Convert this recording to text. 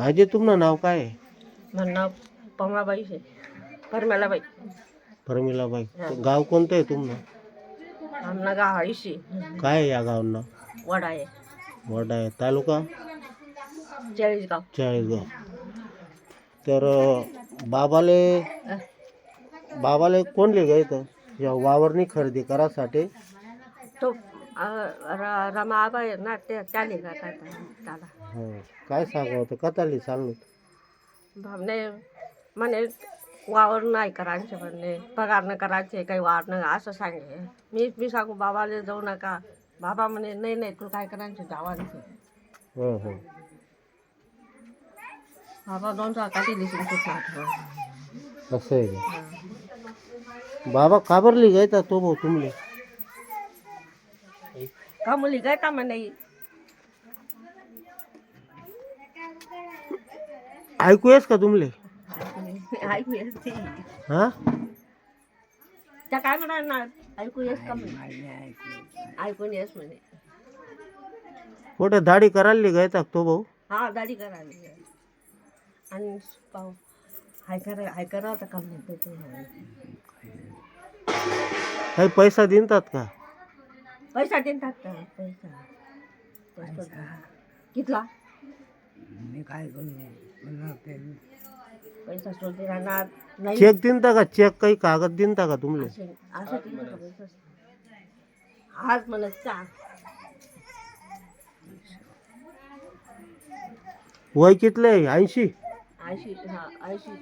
आजी तुमनं नाव काय? आहे नाव आहे. परमेलाबाई परमिलाबाई गाव कोणतं आहे तुमनं आमना गाव आईशी काय आहे या गावांना? वडा आहे. वडा आहे. तालुका? चाळीसगाव. चाळीसगाव. तर अं, बाबाले अह, बाबाले कोण लिहिलं इथं? या वावरणी खरेदी करासाठी? तो अह, र- रमा आबा आहे ना ते त्याने का त्याला. हो काय सांगावं होतं कथाली सांगू. भावने म्हणे वावर नाही करायचे म्हणे पगार न करायचे काही वाढ न असं सांगे. मी मी सांगू बाबाला जाऊ नका. बाबा म्हणे नाही नाही तू काय करायचे जावांचे. हो हो. बाबा दोन दिसून सुटला असं आहे का? बाबा का बरं लिहायचा तो भाऊ तुमले का मुली काय का म्हणे ऐकू येस का तुमले? ऐकू येत ती. हा? त्या काय म्हणा ना ऐकू येस का म्हणे? ऐकून येस म्हणे. कुठे दाढी करायला लिहायचा तो भाऊ? हा दाढी करायला आणि पाहू हाय करा हाय करा होता का म्हणते ते काही पैसा देतात का? पैसा देतात का पैसा. पैसा कितला? पैसा शोधे राहणार नाही. चेक दिनता का? चेक काही कागद दिनता का तुमले असे असं दिलं का पैसा आज म्हणत का वय कितलं आहे? ऐंशी? ऐंशी हा ऐंशी.